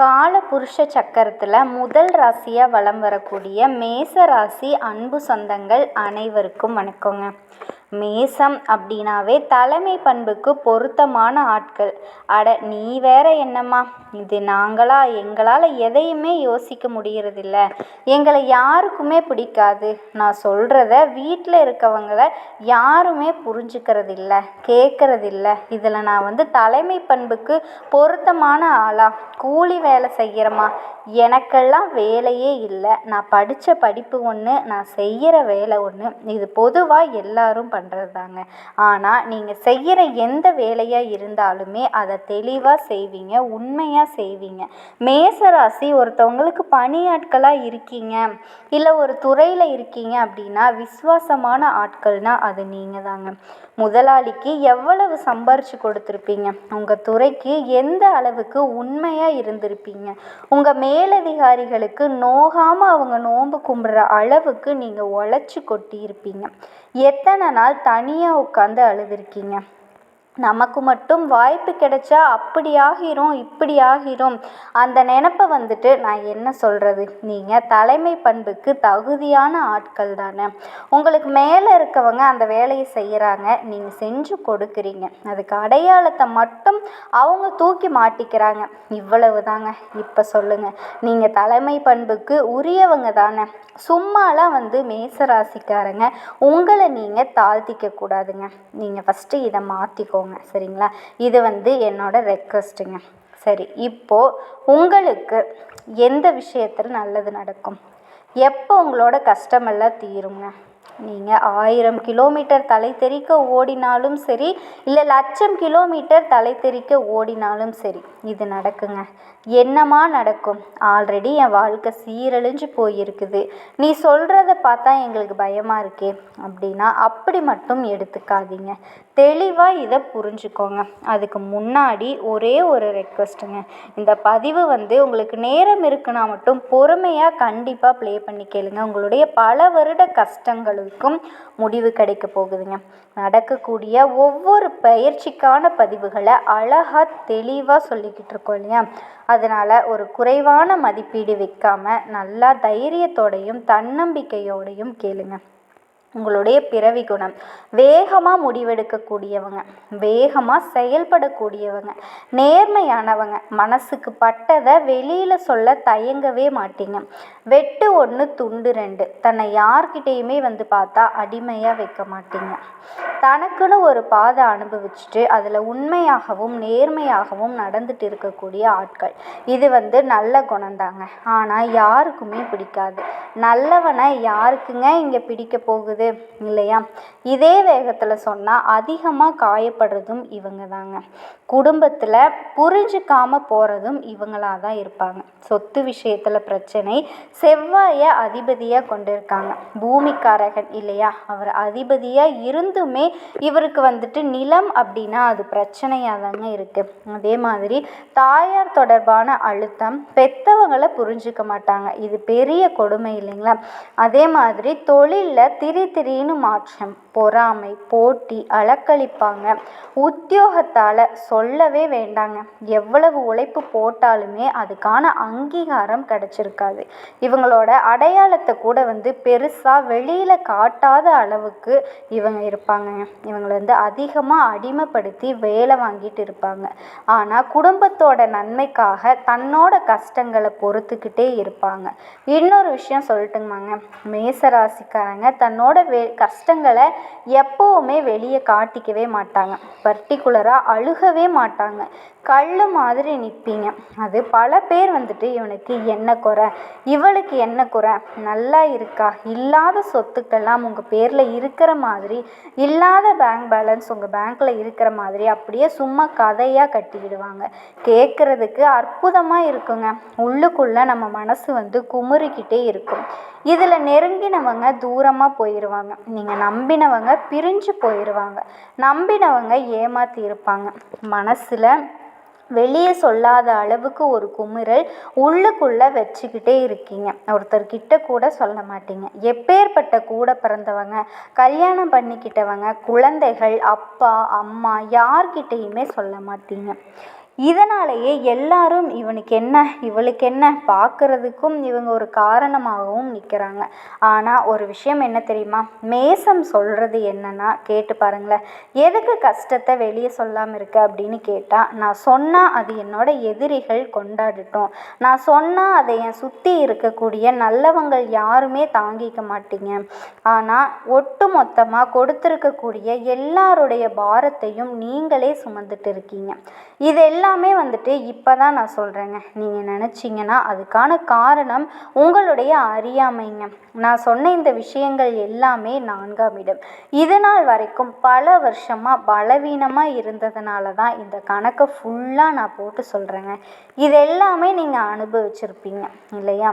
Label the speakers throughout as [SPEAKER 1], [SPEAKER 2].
[SPEAKER 1] காலபுருஷ சக்கரத்தில் முதல் ராசியாக வலம் வரக்கூடிய மேச ராசி அன்பு சொந்தங்கள் அனைவருக்கும் வணக்கங்க. மேசம் அப்படின்னாவே தலைமை பண்புக்கு பொருத்தமான ஆட்கள். அட நீ வேற என்னம்மா? இது நாங்களா எங்களால் எதையுமே யோசிக்க முடியறதில்ல. எங்களை யாருக்குமே பிடிக்காது. நான் சொல்கிறத வீட்டில் இருக்கவங்கள யாருமே புரிஞ்சுக்கிறதில்ல கேட்குறதில்ல இதில் நான் வந்து தலைமை பண்புக்கு பொருத்தமான ஆளா? கூலி வேலை செய்கிறேம்மா எனக்கெல்லாம் வேலையே இல்லை. நான் படித்த படிப்பு ஒன்று நான் செய்கிற வேலை ஒன்று இது பொதுவாக எல்லாரும் பண்ணுறது தாங்க ஆனால் நீங்கள் செய்கிற எந்த வேலையாக இருந்தாலுமே அதை தெளிவாக செய்வீங்க உண்மையாக செய்வீங்க. மேசராசி ஒருத்தவங்களுக்கு பணியாட்களாக இருக்கீங்க இல்லை ஒரு துறையில் இருக்கீங்க அப்படின்னா விசுவாசமான ஆட்கள்னால் அது நீங்கள் தாங்க முதலாளிக்கு எவ்வளவு சம்பாரித்து கொடுத்துருப்பீங்க? உங்கள் துறைக்கு எந்த அளவுக்கு உண்மையாக இருந்திருப்பீங்க? உங்கள் மேலதிகாரிகளுக்கு நோகாமல் அவங்க நோன்பு கும்பிட்ற அளவுக்கு நீங்கள் உழைச்சி கொட்டியிருப்பீங்க. எத்தனை நாள் தனியாக உட்காந்து அழுதுருக்கீங்க? நமக்கு மட்டும் வாய்ப்பு கிடைச்சா அப்படி ஆகிரும் இப்படி ஆகிரும் அந்த நினப்ப வந்துட்டு நான் என்ன சொல்கிறது நீங்கள் தலைமை பண்புக்கு தகுதியான ஆட்கள் தானே. உங்களுக்கு மேலே இருக்கவங்க அந்த வேலையை செய்கிறாங்க நீங்கள் செஞ்சு கொடுக்குறீங்க. அதுக்கு அடையாளத்தை மட்டும் அவங்க தூக்கி மாட்டிக்கிறாங்க. இவ்வளவு தாங்க. இப்போ சொல்லுங்கள் நீங்கள் தலைமை பண்புக்கு உரியவங்க தானே. சும்மாலாம் வந்து மேசராசிக்காரங்க. உங்களை நீங்கள் தாழ்த்திக்க கூடாதுங்க. நீங்கள் ஃபஸ்ட்டு இதை மாற்றிக்கோங்க சரிங்களா? இது வந்து என்னோட ரெக்வஸ்ட்டுங்க சரி இப்போது உங்களுக்கு எந்த விஷயத்தில் நல்லது நடக்கும்? எப்போ உங்களோட கஷ்டமெல்லாம் தீருங்க? நீங்கள் ஆயிரம் கிலோமீட்டர் தலை தெறிக்க ஓடினாலும் சரி இல்லை லட்சம் கிலோமீட்டர் தலை தெறிக்க ஓடினாலும் சரி இது நடக்குங்க. என்னமா நடக்கும்? ஆல்ரெடி என் வாழ்க்கை சீரழிஞ்சு போயிருக்குது. நீ சொல்கிறத பார்த்தா எங்களுக்கு பயமாக இருக்கே. அப்படின்னா அப்படி மட்டும் எடுத்துக்காதீங்க. தெளிவாக இதை புரிஞ்சுக்கோங்க. அதுக்கு முன்னாடி ஒரே ஒரு ரெக்வஸ்ட்டுங்க இந்த பதிவு வந்து உங்களுக்கு நேரம் இருக்குன்னா மட்டும் பொறுமையாக கண்டிப்பாக ப்ளே பண்ணி கேளுங்க. உங்களுடைய பல வருட கஷ்டங்களுக்கும் முடிவு கிடைக்க போகுதுங்க. நடக்கக்கூடிய ஒவ்வொரு பயிற்சிக்கான பதிவுகளை அழகாக தெளிவாக சொல்லிக்கிட்டு இருக்கோம் இல்லையா? அதனால் ஒரு குறைவான மதிப்பீடு வைக்காமல் நல்லா தைரியத்தோடையும் தன்னம்பிக்கையோடையும் கேளுங்க. உங்களுடைய பிறவி குணம். வேகமாக முடிவெடுக்கக்கூடியவங்க வேகமாக செயல்படக்கூடியவங்க நேர்மையானவங்க மனசுக்கு பட்டதை வெளியில் சொல்ல தயங்கவே மாட்டீங்க. வெட்டு ஒன்று துண்டு ரெண்டு. தன்னை யார்கிட்டேயுமே வந்து பார்த்தா அடிமையாக வைக்க மாட்டீங்க. தனக்குன்னு ஒரு பாதை அனுபவிச்சுட்டு அதில் உண்மையாகவும் நேர்மையாகவும் நடந்துட்டு இருக்கக்கூடிய ஆட்கள். இது வந்து நல்ல குணந்தாங்க ஆனால் யாருக்குமே பிடிக்காது. நல்லவனை யாருக்குங்க இங்கே பிடிக்க போகுது? இல்லையா? இதே வேகத்தில் சொன்னால் அதிகமாக காயப்படுறதும் இவங்க தாங்க குடும்பத்தில் புரிஞ்சுக்காம போகிறதும் இவங்களாக தான் இருப்பாங்க. சொத்து விஷயத்தில் பிரச்சனை செவ்வாயை அதிபதியாக கொண்டிருக்காங்க. பூமிக்காரகன் இல்லையா? அவர் அதிபதியாக இருந்துமே இவருக்கு வந்துட்டு நிலம் அப்படின்னா அது பிரச்சனையாக தாங்க இருக்குது அதே மாதிரி தாயார் தொடர்பான அழுத்தம் பெற்றவங்களை புரிஞ்சுக்க மாட்டாங்க. இது பெரிய கொடுமை இல்லைங்களா? அதே மாதிரி தொழிலில் திரி திரின்னு மாற்றம் பொறாமை போட்டி அலக்களிப்பாங்க உத்தியோகத்தால் சொல்லவே வேண்டாங்க. எவ்வளவு உழைப்பு போட்டாலுமே அதுக்கான அங்கீகாரம் கிடச்சிருக்காது. இவங்களோட அடையாளத்தை கூட வந்து பெருசாக வெளியில் காட்டாத அளவுக்கு இவங்க இருப்பாங்க. இவங்களை வந்து அதிகமாக அடிமைப்படுத்தி வேலை வாங்கிட்டு இருப்பாங்க. ஆனால் குடும்பத்தோட நன்மைக்காக தன்னோட கஷ்டங்களை பொறுத்துக்கிட்டே இருப்பாங்க. இன்னொரு விஷயம் சொல்லட்டுங்கம்மாங்க மேசராசிக்காரங்க தன்னோட வே கஷ்டங்களை எப்போவுமே வெளியே காட்டிக்கவே மாட்டாங்க. பர்டிகுலராக அழுகவே மாட்டாங்க. கல் மாதிரி நிற்பீங்க அது பல பேர் வந்துட்டு இவனுக்கு என்ன குறை? இவளுக்கு என்ன குறை? நல்லா இருக்கா? இல்லாத சொத்துக்கள்லாம் உங்கள் பேரில் இருக்கிற மாதிரி இல்லாத பேங்க் பேலன்ஸ் உங்கள் பேங்க்கில் இருக்கிற மாதிரி அப்படியே சும்மா கதையாக கட்டிக்கிடுவாங்க. கேட்குறதுக்கு அற்புதமாக இருக்குங்க. உள்ளுக்குள்ளே நம்ம மனசு வந்து குமுறிக்கிட்டே இருக்கும். இதில் நெருங்கினவங்க தூரமாக போயிடுவாங்க நீங்கள் நம்பினவங்க பிரிஞ்சு போயிடுவாங்க நம்பினவங்க ஏமாற்றி இருப்பாங்க மனசில் வெளியே சொல்லாத அளவுக்கு ஒரு குமுறல் உள்ளுக்குள்ளே வச்சுக்கிட்டே இருக்கீங்க. ஒருத்தர்கிட்ட கூட சொல்ல மாட்டீங்க. எப்பேற்பட்ட கூட பிறந்தவங்க கல்யாணம் பண்ணிக்கிட்டவங்க குழந்தைகள் அப்பா அம்மா யார்கிட்டேயுமே சொல்ல மாட்டீங்க. இதனாலேயே எல்லாரும் இவனுக்கு என்ன இவளுக்கு என்ன பார்க்குறதுக்கும் இவங்க ஒரு காரணமாகவும் நிற்கிறாங்க ஆனால் ஒரு விஷயம் என்ன தெரியுமா? மேசம் சொல்கிறது என்னன்னா கேட்டு பாருங்களேன். எதுக்கு கஷ்டத்தை வெளியே சொல்லாமல் இருக்க? அப்படின்னு கேட்டால் நான் சொன்னால் அது என்னோட எதிரிகள் கொண்டாடட்டும். நான் சொன்னால் அதை என் சுற்றி இருக்கக்கூடிய நல்லவங்கள் யாருமே தாங்கிக்க மாட்டீங்க. ஆனால் ஒட்டு மொத்தமாக கொடுத்துருக்கக்கூடிய எல்லாருடைய பாரத்தையும் நீங்களே சுமந்துட்டு இருக்கீங்க. இதெல்லாம் எல்லாமே வந்துட்டு இப்போ தான் நான் சொல்கிறேங்க நீங்கள் நினச்சிங்கன்னா அதுக்கான காரணம் உங்களுடைய அறியாமைங்க. நான் சொன்ன இந்த விஷயங்கள் எல்லாமே நான்காம் இடம். இது நாள் வரைக்கும் பல வருஷமாக பலவீனமாக இருந்ததுனால தான் இந்த கணக்கை ஃபுல்லாக நான் போட்டு சொல்கிறேங்க இது எல்லாமே நீங்கள் அனுபவிச்சிருப்பீங்க இல்லையா?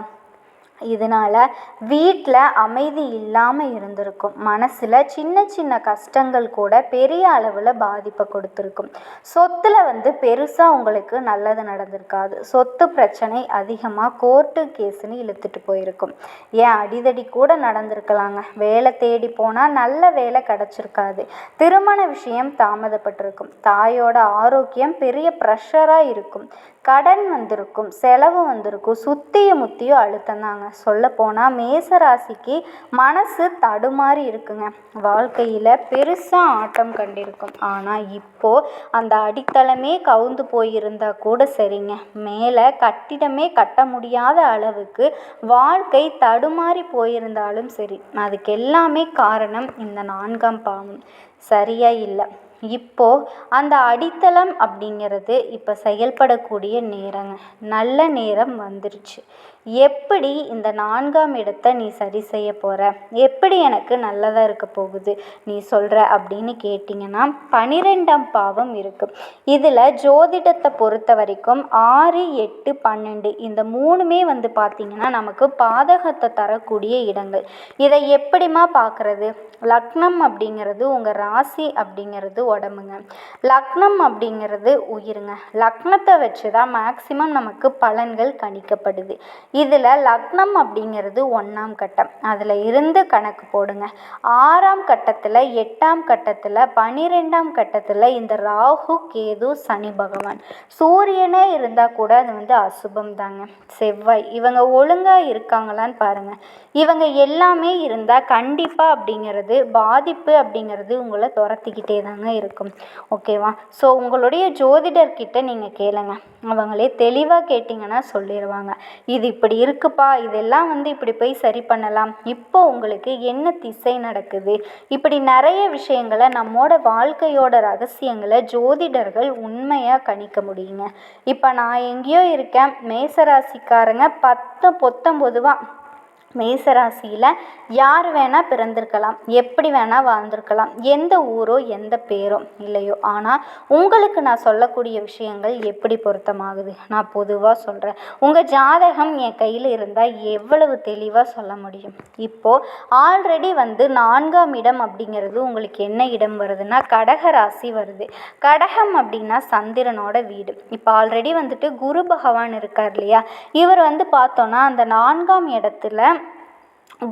[SPEAKER 1] இதனால் வீட்டில் அமைதி இல்லாமல் இருந்திருக்கும். மனசில் சின்ன சின்ன கஷ்டங்கள் கூட பெரிய அளவில் பாதிப்பை கொடுத்துருக்கும். சொத்தில் வந்து பெருசாக உங்களுக்கு நல்லது நடந்திருக்காது. சொத்து பிரச்சனை அதிகமாக கோர்ட்டு கேஸுன்னு இழுத்துட்டு போயிருக்கும். ஏன் அடிதடி கூட நடந்திருக்கலாங்க. வேலை தேடி போனால் நல்ல வேலை கிடச்சிருக்காது. திருமண விஷயம் தாமதப்பட்டிருக்கும். தாயோட ஆரோக்கியம் பெரிய ப்ரெஷராக இருக்கும். கடன் வந்திருக்கும். செலவு வந்திருக்கும். சுத்தியும் முத்தியும் அழுத்தம் தாங்க சொல்லப்போனால் மேசராசிக்கு மனசு தடுமாறி இருக்குங்க. வாழ்க்கையில் பெருசாக ஆட்டம் கண்டிருக்கும். ஆனால் இப்போது அந்த அடித்தளமே கவுந்து போயிருந்தா கூட சரிங்க. மேலே கட்டிடமே கட்ட முடியாத அளவுக்கு வாழ்க்கை தடுமாறி போயிருந்தாலும் சரி. அதுக்கு எல்லாமே காரணம் இந்த நான்காம் பாவம். சரியாக இல்லை. இப்போ அந்த அடித்தளம் அப்படிங்கிறது இப்போ செயல்படக்கூடிய நேரங்க. நல்ல நேரம் வந்துருச்சு. எப்படி இந்த நான்காம் இடத்தை நீ சரி செய்ய போகிற எப்படி எனக்கு நல்லதாக இருக்க போகுது? நீ சொல்கிற அப்படின்னு கேட்டிங்கன்னா பனிரெண்டாம் பாவம் இருக்குது இதில் ஜோதிடத்தை பொறுத்த வரைக்கும் ஆறு எட்டு பன்னெண்டு இந்த மூணுமே வந்து பார்த்திங்கன்னா நமக்கு பாதகத்தை தரக்கூடிய இடங்கள். இதை எப்படிமா பார்க்குறது லக்னம் அப்படிங்கிறது உங்கள் ராசி அப்படிங்கிறது உடம்புங்க. லக்னம் அப்படிங்கிறது உயிருங்க. லக்னத்தை வச்சு தான் மேக்சிமம் நமக்கு பலன்கள் கணிக்கப்படுது. இதில் லக்னம் அப்படிங்கிறது ஒன்றாம் கட்டம். அதில் இருந்து கணக்கு போடுங்க. ஆறாம் கட்டத்தில் எட்டாம் கட்டத்தில் பனிரெண்டாம் கட்டத்தில் இந்த ராகு கேது சனி பகவான். சூரியனே இருந்தால் கூட அது வந்து அசுபம் தாங்க செவ்வாய். இவங்க ஒழுங்காக இருக்காங்களான்னு பாருங்கள் இவங்க எல்லாமே இருந்தால் கண்டிப்பாக அப்படிங்கிறது பாதிப்பு அப்படிங்கிறது உங்களை துரத்திக்கிட்டே தாங்க இருக்கும். ஓகேவா ஸோ உங்களுடைய ஜோதிடர்கிட்ட நீங்கள் கேளுங்க. அவங்களே தெளிவாக கேட்டிங்கன்னா சொல்லிடுவாங்க இது இப்படி இருக்குப்பா இதெல்லாம் வந்து இப்படி போய் சரி பண்ணலாம். இப்போ உங்களுக்கு என்ன திசை நடக்குது? இப்படி நிறைய விஷயங்களை நம்மோட வாழ்க்கையோட ரகசியங்களை ஜோதிடர்கள் உண்மையாக கணிக்க முடியுங்க. இப்போ நான் எங்கேயோ இருக்கேன் மேசராசி மேசராசிக்காரங்க பத்து பொத்தொம்பதுவா மேசராசியில் யார் வேணால் பிறந்திருக்கலாம் எப்படி வேணால் வாழ்ந்திருக்கலாம் எந்த ஊரோ எந்த பேரோ இல்லையோ. ஆனால் உங்களுக்கு நான் சொல்லக்கூடிய விஷயங்கள் எப்படி பொருத்தமாகுது? நான் பொதுவாக சொல்கிறேன் உங்கள் ஜாதகம் என் கையில் இருந்தால் எவ்வளவு தெளிவாக சொல்ல முடியும்? இப்போது ஆல்ரெடி வந்து நான்காம் இடம் அப்படிங்கிறது உங்களுக்கு என்ன இடம் வருதுன்னா கடக ராசி வருது. கடகம் அப்படின்னா சந்திரனோட வீடு. இப்போ ஆல்ரெடி வந்துட்டு குரு பகவான் இருக்கார் இல்லையா? இவர் வந்து பார்த்தோன்னா அந்த நான்காம் இடத்துல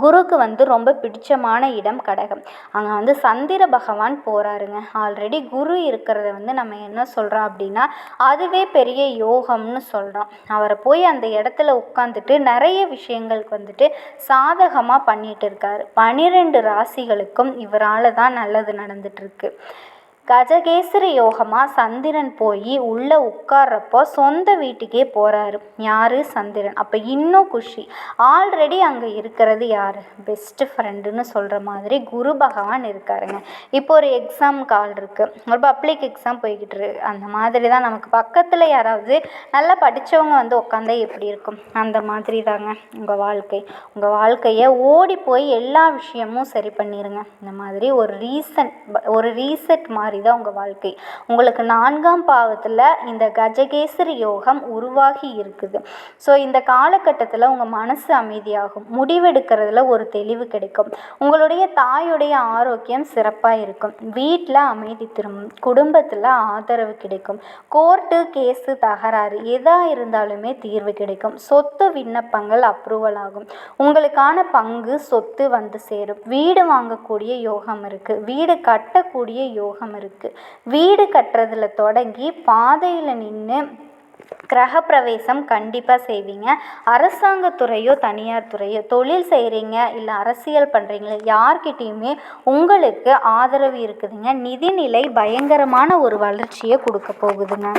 [SPEAKER 1] குருக்கு வந்து ரொம்ப பிடிச்சமான இடம் கடகம். அங்கே வந்து சந்திர பகவான் போகிறாருங்க ஆல்ரெடி குரு இருக்கிறத வந்து நம்ம என்ன சொல்கிறோம் அப்படின்னா அதுவே பெரிய யோகம்னு சொல்கிறோம் அவரை போய் அந்த இடத்துல உட்காந்துட்டு நிறைய விஷயங்களுக்கு வந்துட்டு சாதகமாக பண்ணிகிட்டு இருக்காரு. பனிரெண்டு ராசிகளுக்கும் இவரால் தான் நல்லது நடந்துட்டுருக்கு கஜகேசரி யோகமாக சந்திரன் போய் உள்ளே உட்கார்றப்போ சொந்த வீட்டுக்கே போகிறாரு யார்? சந்திரன். அப்போ இன்னும் குஷி. ஆல்ரெடி அங்கே இருக்கிறது யார்? பெஸ்ட்டு ஃப்ரெண்டுன்னு சொல்கிற மாதிரி குரு பகவான் இருக்காருங்க. இப்போ ஒரு எக்ஸாம் கால் இருக்குது ஒரு பப்ளிக் எக்ஸாம் போய்கிட்டு இருக்கு. அந்த மாதிரி தான் நமக்கு. பக்கத்தில் யாராவது நல்லா படித்தவங்க வந்து உட்காந்தா எப்படி இருக்கும்? அந்த மாதிரி தாங்க உங்கள் வாழ்க்கை. உங்கள் வாழ்க்கையை ஓடி போய் எல்லா விஷயமும் சரி பண்ணிடுங்க இந்த மாதிரி ஒரு ரீசன் ஒரு ரீசெட் மாதிரி தான் உங்கள் வாழ்க்கை. உங்களுக்கு நான்காம் பாவத்தில் இந்த கஜகேசரி யோகம் உருவாகி இருக்குது. ஸோ இந்த காலகட்டத்தில் உங்கள் மனசு அமைதியாகும். முடிவெடுக்கிறதுல ஒரு தெளிவு கிடைக்கும். உங்களுடைய தாயுடைய ஆரோக்கியம் சிறப்பாக இருக்கும். வீட்டில் அமைதி திரும்பும். குடும்பத்தில் ஆதரவு கிடைக்கும். கோர்ட்டு கேஸு தகராறு எதாக இருந்தாலுமே தீர்வு கிடைக்கும். சொத்து விண்ணப்பங்கள் அப்ரூவல் ஆகும். உங்களுக்கான பங்கு சொத்து வந்து சேரும். வீடு வாங்கக்கூடிய யோகம் இருக்குது வீடு கட்டக்கூடிய யோகம் இருக்குது இருக்குது வீடு கட்டுறதுல தொடங்கி பாதையில் நின்று கிரகப்பிரவேசம் கண்டிப்பாக செய்வீங்க. அரசாங்கத்துறையோ தனியார் துறையோ தொழில் செய்கிறீங்க இல்லை அரசியல் பண்ணுறீங்களா யார்கிட்டேயுமே உங்களுக்கு ஆதரவு இருக்குதுங்க. நிதிநிலை பயங்கரமான ஒரு வளர்ச்சியை கொடுக்க போகுதுங்க.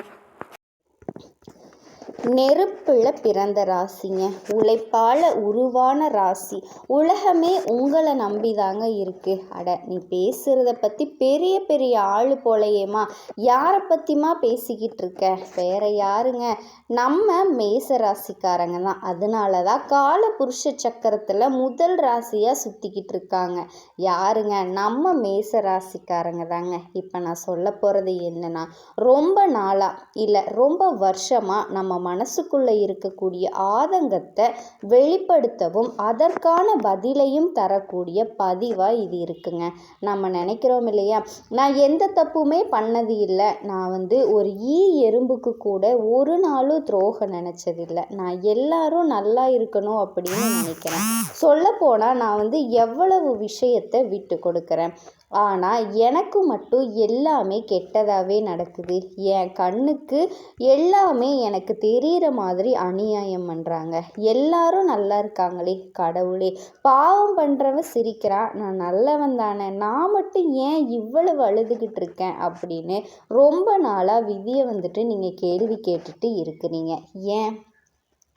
[SPEAKER 2] நெருப்பில் பிறந்த ராசிங்க. உழைப்பால் உருவான ராசி. உலகமே உங்களை நம்பிதாங்க இருக்கு. அட நீ பேசுகிறத பற்றி பெரிய பெரிய ஆள் போலையேம்மா. யாரை பற்றிமா பேசிக்கிட்டு இருக்க? வேற யாருங்க? நம்ம மேச ராசிக்காரங்க தான். அதனால தான் கால புருஷ சக்கரத்தில் முதல் ராசியாக சுற்றிக்கிட்டு இருக்காங்க. யாருங்க? நம்ம மேச ராசிக்காரங்க தாங்க. இப்போ நான் சொல்ல போகிறது என்னென்னா ரொம்ப நாளாக இல்லை ரொம்ப வருஷமாக நம்ம மனசுக்குள்ளே இருக்கக்கூடிய ஆதங்கத்தை வெளிப்படுத்தவும் அதற்கான பதிலையும் தரக்கூடிய பதிவாக இது இருக்குங்க. நம்ம நினைக்கிறோம் இல்லையா? நான் எந்த தப்புமே பண்ணது இல்லை. நான் வந்து ஒரு ஈ எறும்புக்கு கூட ஒரு நாளும் துரோகம் நினச்சதில்லை நான் எல்லாரும் நல்லா இருக்கணும் அப்படின்னு நினைக்கிறேன். சொல்லப்போனால் நான் வந்து எவ்வளவு விஷயத்தை விட்டு கொடுக்குறேன்? ஆனால் எனக்கு மட்டும் எல்லாமே கெட்டதாகவே நடக்குது. என் கண்ணுக்கு எல்லாமே எனக்கு தெரிகிற மாதிரி அநியாயம் பண்ணுறாங்க எல்லாரும் நல்லா இருக்காங்களே கடவுளே. பாவம் பண்ணுறவன் சிரிக்கிறான். நான் நல்லவன் தானே. நான் மட்டும் ஏன் இவ்வளவு அழுதுகிட்டு இருக்கேன் அப்படின்னு ரொம்ப நாளாக விதியை வந்துட்டு நீங்கள் கேள்வி கேட்டுட்டு இருக்கிறீங்க. ஏன்?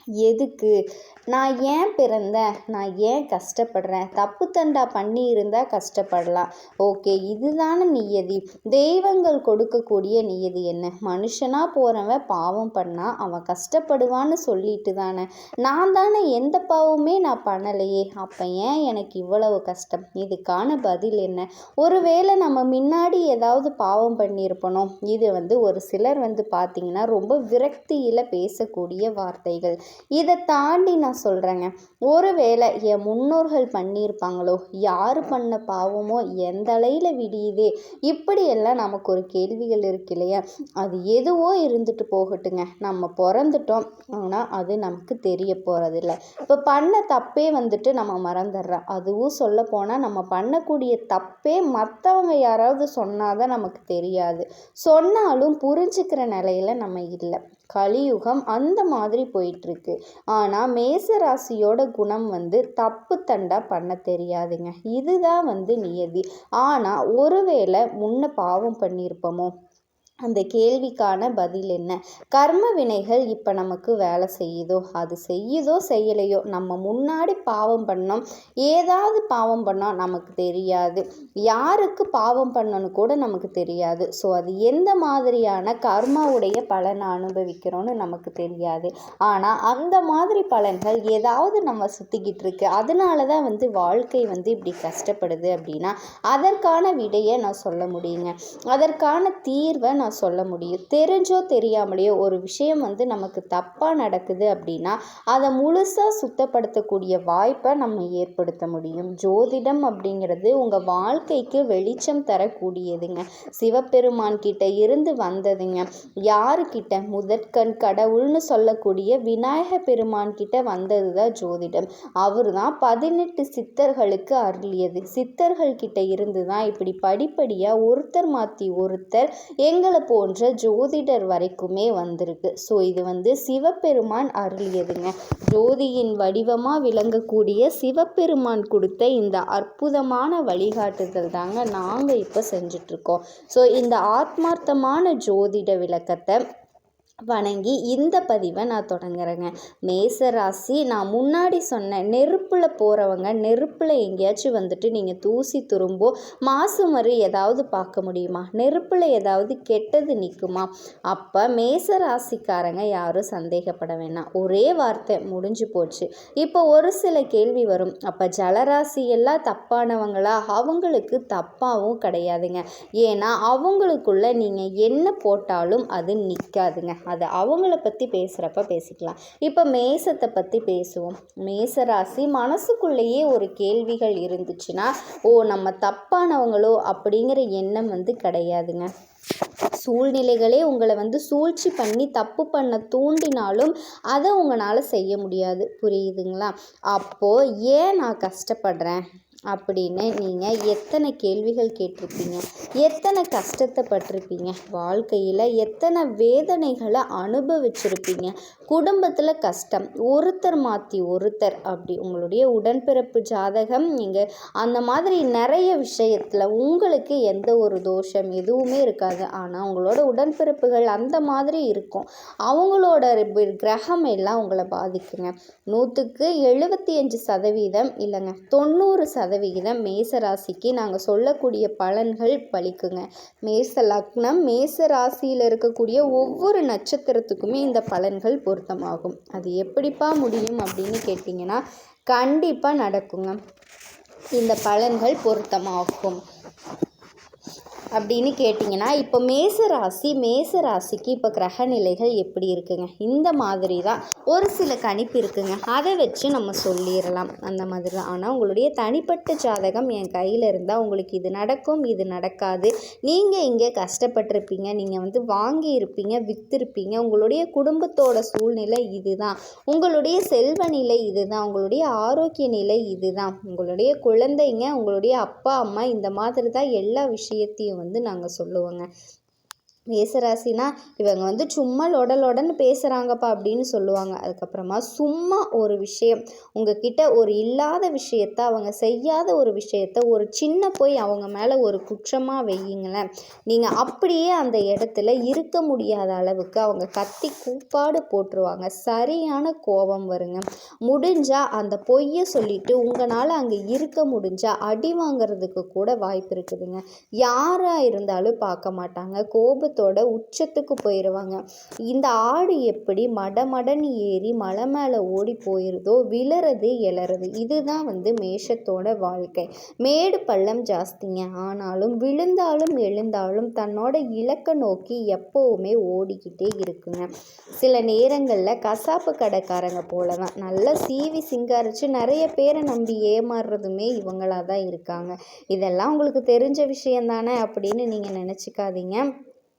[SPEAKER 2] எதுக்கு? நான் ஏன் பிறந்தேன் நான் ஏன் கஷ்டப்படுறேன்? தப்பு தண்டா பண்ணி இருந்தால் கஷ்டப்படலாம். ஓகே இதுதான நியதி. தெய்வங்கள் கொடுக்கக்கூடிய நியதி என்ன? மனுஷனாக போகிறவன் பாவம் பண்ணால் அவன் கஷ்டப்படுவான்னு சொல்லிட்டு தானே. நான் தானே எந்த பாவமே நான் பண்ணலையே. அப்போ ஏன் எனக்கு இவ்வளவு கஷ்டம்? இதுக்கான பதில் என்ன? ஒருவேளை நம்ம முன்னாடி ஏதாவது பாவம் பண்ணியிருப்பனோ இது வந்து ஒரு சிலர் வந்து பார்த்திங்கன்னா ரொம்ப விரக்தியில் பேசக்கூடிய வார்த்தைகள். இதை தாண்டி நான் சொல்கிறேங்க ஒருவேளை என் முன்னோர்கள் பண்ணியிருப்பாங்களோ யார் பண்ண பாவமோ எந்த அலையில் விடியுதே? இப்படியெல்லாம் நமக்கு ஒரு கேள்விகள் இருக்கு இல்லையா? அது எதுவோ இருந்துட்டு போகட்டுங்க. நம்ம பிறந்துட்டோம். ஆனால் அது நமக்கு தெரிய போகிறதில்ல இப்போ பண்ண தப்பே வந்துட்டு நம்ம மறந்துடுறோம். அதுவும் சொல்ல போனால் நம்ம பண்ணக்கூடிய தப்பே மற்றவங்க யாராவது சொன்னாதான் நமக்கு தெரியாது. சொன்னாலும் புரிஞ்சுக்கிற நிலையில் நம்ம இல்லை. கலியுகம் அந்த மாதிரி போயிட்டுருக்கு. ஆனால் மேசராசியோட குணம் வந்து தப்பு தண்டா பண்ண தெரியாதுங்க. இதுதான் வந்து நியதி. ஆனால் ஒருவேளை முன்ன பாவம் பண்ணியிருப்போமோ? அந்த கேள்விக்கான பதில் என்ன? கர்ம வினைகள் இப்போ நமக்கு வேலை செய்யுதோ? அது செய்யுதோ செய்யலையோ? நம்ம முன்னாடி பாவம் பண்ணோம். ஏதாவது பாவம் பண்ணால் நமக்கு தெரியாது. யாருக்கு பாவம் பண்ணணும் கூட நமக்கு தெரியாது. ஸோ அது எந்த மாதிரியான கர்மாவுடைய பலனை அனுபவிக்கிறோன்னு நமக்கு தெரியாது. ஆனால் அந்த மாதிரி பலன்கள் ஏதாவது நம்ம சுற்றிக்கிட்டு இருக்கு. அதனால தான் வந்து வாழ்க்கை வந்து இப்படி கஷ்டப்படுது அப்படின்னா அதற்கான விடையை நான் சொல்ல முடியுங்க. அதற்கான தீர்வை நான் நான் சொல்ல முடியும். தெரிஞ்சோ தெரியாமலேயோ ஒரு விஷயம் வந்து நமக்கு தப்பாக நடக்குது அப்படின்னா அதை முழுசாக சுத்தப்படுத்தக்கூடிய வாய்ப்பை நம்ம ஏற்படுத்த முடியும். ஜோதிடம் அப்படிங்கிறது உங்கள் வாழ்க்கைக்கு வெளிச்சம் தரக்கூடியதுங்க. சிவபெருமான் கிட்ட இருந்து வந்ததுங்க. யாருக்கிட்ட? முதற்கண் கடவுள்னு சொல்லக்கூடிய விநாயக பெருமான் கிட்ட வந்தது தான் ஜோதிடம். அவர் தான் பதினெட்டு சித்தர்களுக்கு அருளியது. சித்தர்கள் கிட்ட இருந்து தான் இப்படி படிப்படியாக ஒருத்தர் மாற்றி ஒருத்தர் எங்களை உங்களை போன்ற ஜோதிடர் வரைக்குமே வந்திருக்கு. ஸோ இது வந்து சிவபெருமான் அருளியதுங்க. ஜோதியின் வடிவமாக விளங்கக்கூடிய சிவபெருமான் கொடுத்த இந்த அற்புதமான வழிகாட்டுதல் தாங்க நாங்கள் இப்போ செஞ்சிட்ருக்கோம். ஸோ இந்த ஆத்மார்த்தமான ஜோதிட விளக்கத்தை வணங்கி இந்த பதிவை நான் தொடங்குறேங்க. மேச ராசி நான் முன்னாடி சொன்னேன் நெருப்பில் போகிறவங்க நெருப்பில் எங்கேயாச்சும் வந்துட்டு நீங்கள் தூசி துரும்போ மாசு மறு ஏதாவது பார்க்க முடியுமா? நெருப்பில் ஏதாவது கெட்டது நிற்குமா அப்போ மேச ராசிக்காரங்க யாரும் சந்தேகப்பட வேணாம். ஒரே வார்த்தை முடிஞ்சு போச்சு. இப்போ ஒரு சில கேள்வி வரும். அப்போ ஜலராசி எல்லாம் தப்பானவங்களா? அவங்களுக்கு தப்பாகவும் கிடையாதுங்க. ஏன்னா அவங்களுக்குள்ள நீங்கள் என்ன போட்டாலும் அது நிற்காதுங்க அது அவங்கள பற்றி பேசுகிறப்ப பேசிக்கலாம். இப்போ மேசத்தை பற்றி பேசுவோம். மேசராசி மனசுக்குள்ளேயே ஒரு கேள்விகள் இருந்துச்சுன்னா ஓ நம்ம தப்பானவங்களோ அப்படிங்கிற எண்ணம் வந்து கிடையாதுங்க. சூழ்நிலைகளே உங்களை வந்து சூழ்ச்சி பண்ணி தப்பு பண்ண தூண்டினாலும் அதை உங்களால் செய்ய முடியாது. புரியுதுங்களா? அப்போது ஏன் நான் கஷ்டப்படுறேன்? அப்படின்னு நீங்கள் எத்தனை கேள்விகள் கேட்டிருப்பீங்க? எத்தனை கஷ்டத்தை பட்டிருப்பீங்க? வாழ்க்கையில் எத்தனை வேதனைகளை அனுபவிச்சிருப்பீங்க? குடும்பத்தில் கஷ்டம். ஒருத்தர் மாற்றி ஒருத்தர் அப்படி உங்களுடைய உடன்பிறப்பு ஜாதகம் நீங்கள் அந்த மாதிரி நிறைய விஷயத்தில் உங்களுக்கு எந்த ஒரு தோஷம் எதுவுமே இருக்காது. ஆனால் உங்களோட உடன்பிறப்புகள் அந்த மாதிரி இருக்கும். அவங்களோட கிரகம் எல்லாம் உங்களை பாதிக்குங்க. நூற்றுக்கு எழுபத்தி அஞ்சு சதவீதம் இல்லைங்க தொண்ணூறு சதவிகிதம் மேச ராசிக்கு நாங்கள் சொல்லக்கூடிய பலன்கள் பலிக்குங்க மேச லக்னம் மேச ராசியில் இருக்கக்கூடிய ஒவ்வொரு நட்சத்திரத்துக்குமே இந்த பலன்கள் பொருள் பொருத்தமாகும். அது எப்படிப்பா முடியும் அப்படின்னு கேட்டிங்கன்னா கண்டிப்பாக நடக்குங்க. இந்த பலன்கள் பொருத்தமாகும். அப்படின்னு கேட்டிங்கன்னா இப்போ மேச ராசி மேச ராசிக்கு இப்போ கிரக நிலைகள் எப்படி இருக்குங்க? இந்த மாதிரி தான். ஒரு சில கணிப்பு இருக்குங்க. அதை வச்சு நம்ம சொல்லிடலாம். அந்த மாதிரி தான். ஆனால் உங்களுடைய தனிப்பட்ட ஜாதகம் என் கையில் இருந்தால் உங்களுக்கு இது நடக்கும் இது நடக்காது. நீங்கள் இங்கே கஷ்டப்பட்டிருப்பீங்க. நீங்கள் வந்து வாங்கியிருப்பீங்க விற்றுருப்பீங்க உங்களுடைய குடும்பத்தோட சூழ்நிலை இதுதான். உங்களுடைய செல்வ நிலை இதுதான். உங்களுடைய ஆரோக்கிய நிலை இதுதான். உங்களுடைய குழந்தைங்க உங்களுடைய அப்பா அம்மா இந்த மாதிரி தான் எல்லா விஷயத்தையும் வந்து நாங்கள் சொல்லுவோங்க. மேசராசினா இவங்க வந்து சும்மா லொடலொடன்னு பேசுகிறாங்கப்பா அப்படின்னு சொல்லுவாங்க. அதுக்கப்புறமா சும்மா ஒரு விஷயம் உங்ககிட்ட ஒரு இல்லாத விஷயத்த அவங்க செய்யாத ஒரு விஷயத்த ஒரு சின்ன போய் அவங்க மேலே ஒரு குற்றமாக வையுங்களேன். நீங்கள் அப்படியே அந்த இடத்துல இருக்க முடியாத அளவுக்கு அவங்க கத்தி கூப்பாடு போட்டுருவாங்க. சரியான கோபம் வருங்க. முடிஞ்சால் அந்த பொய்யை சொல்லிட்டு உங்களால் அங்கே இருக்க முடிஞ்சால் அடி வாங்குறதுக்கு கூட வாய்ப்பு இருக்குதுங்க. யாராக இருந்தாலும் பார்க்க மாட்டாங்க. கோபத்தை கோபத்தோட உச்சத்துக்கு போயிடுவாங்க இந்த ஆடு எப்படி மடமடன்னு ஏறி மலை மேலே ஓடி போயிருதோ விழறது எழறது இதுதான் வந்து மேஷத்தோட வாழ்க்கை. மேடு பள்ளம் ஜாஸ்திங்க. ஆனாலும் விழுந்தாலும் எழுந்தாலும் தன்னோட இலக்கை நோக்கி எப்போவுமே ஓடிக்கிட்டே இருக்குங்க. சில நேரங்களில் கசாப்பு கடைக்காரங்க போல தான் நல்லா சீவி சிங்காரிச்சு நிறைய பேரை நம்பி ஏமாறுறதுமே இவங்களாக தான் இருக்காங்க. இதெல்லாம் உங்களுக்கு தெரிஞ்ச விஷயந்தானே அப்படின்னு நீங்கள் நினச்சிக்காதீங்க.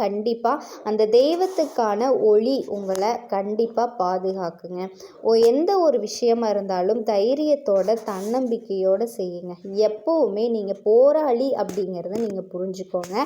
[SPEAKER 2] கண்டிப்பாக அந்த தெய்வத்துக்கான ஒளி உங்களை கண்டிப்பாக பாதுகாக்குங்க. ஓ எந்த ஒரு விஷயமா இருந்தாலும் தைரியத்தோட தன்னம்பிக்கையோடு செய்யுங்க. எப்போவுமே நீங்கள் போராளி அப்படிங்கிறத நீங்கள் புரிஞ்சுக்கோங்க.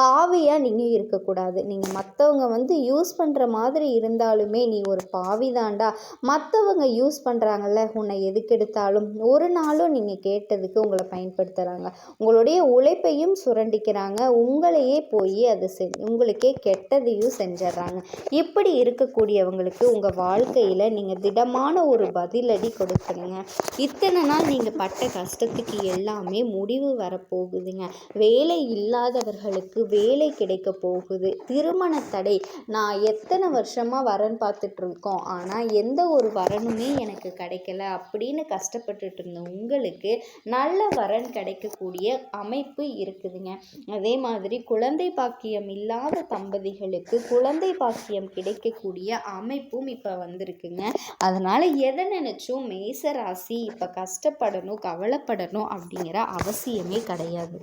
[SPEAKER 2] பாவியாக நீங்கள் இருக்கக்கூடாது. நீங்கள் மற்றவங்க வந்து யூஸ் பண்ணுற மாதிரி இருந்தாலுமே நீ ஒரு பாவி தாண்டா மற்றவங்க யூஸ் பண்ணுறாங்கல்ல உன்னை எதுக்கெடுத்தாலும் ஒரு நாளும் நீங்கள் கேட்டதுக்கு உங்களை பயன்படுத்துகிறாங்க உங்களுடைய உழைப்பையும் சுரண்டிக்கிறாங்க. உங்களையே போய் அது செ உங்களுக்கே கெட்டதையும் செஞ்சிடுறாங்க. இப்படி இருக்கக்கூடியவங்களுக்கு உங்கள் வாழ்க்கையில் நீங்கள் திடமான ஒரு பதிலடி கொடுக்கணுங்க இத்தனை நாள் நீங்கள் பட்ட கஷ்டத்துக்கு எல்லாமே முடிவு வரப்போகுதுங்க. வேலை இல்லாதவர்களுக்கு வேலை கிடைக்க போகுது. திருமண தடை. நான் எத்தனை வருஷமாக வரன் பார்த்துட்டு இருக்கோம் ஆனால் எந்த ஒரு வரனுமே எனக்கு கிடைக்கல அப்படின்னு கஷ்டப்பட்டுட்டு இருந்த உங்களுக்கு நல்ல வரன் கிடைக்கக்கூடிய அமைப்பு இருக்குதுங்க. அதே மாதிரி குழந்தை பாக்கியம் இல்லாத இல்லாத தம்பதிகளுக்கு குழந்தை பாக்கியம் கிடைக்கக்கூடிய அமைப்பும் இப்போ வந்திருக்குங்க. அதனால் எதை நினச்சும் மேச ராசி இப்போ கஷ்டப்படணும் கவலைப்படணும் அப்படிங்கிற அவசியமே கிடையாது.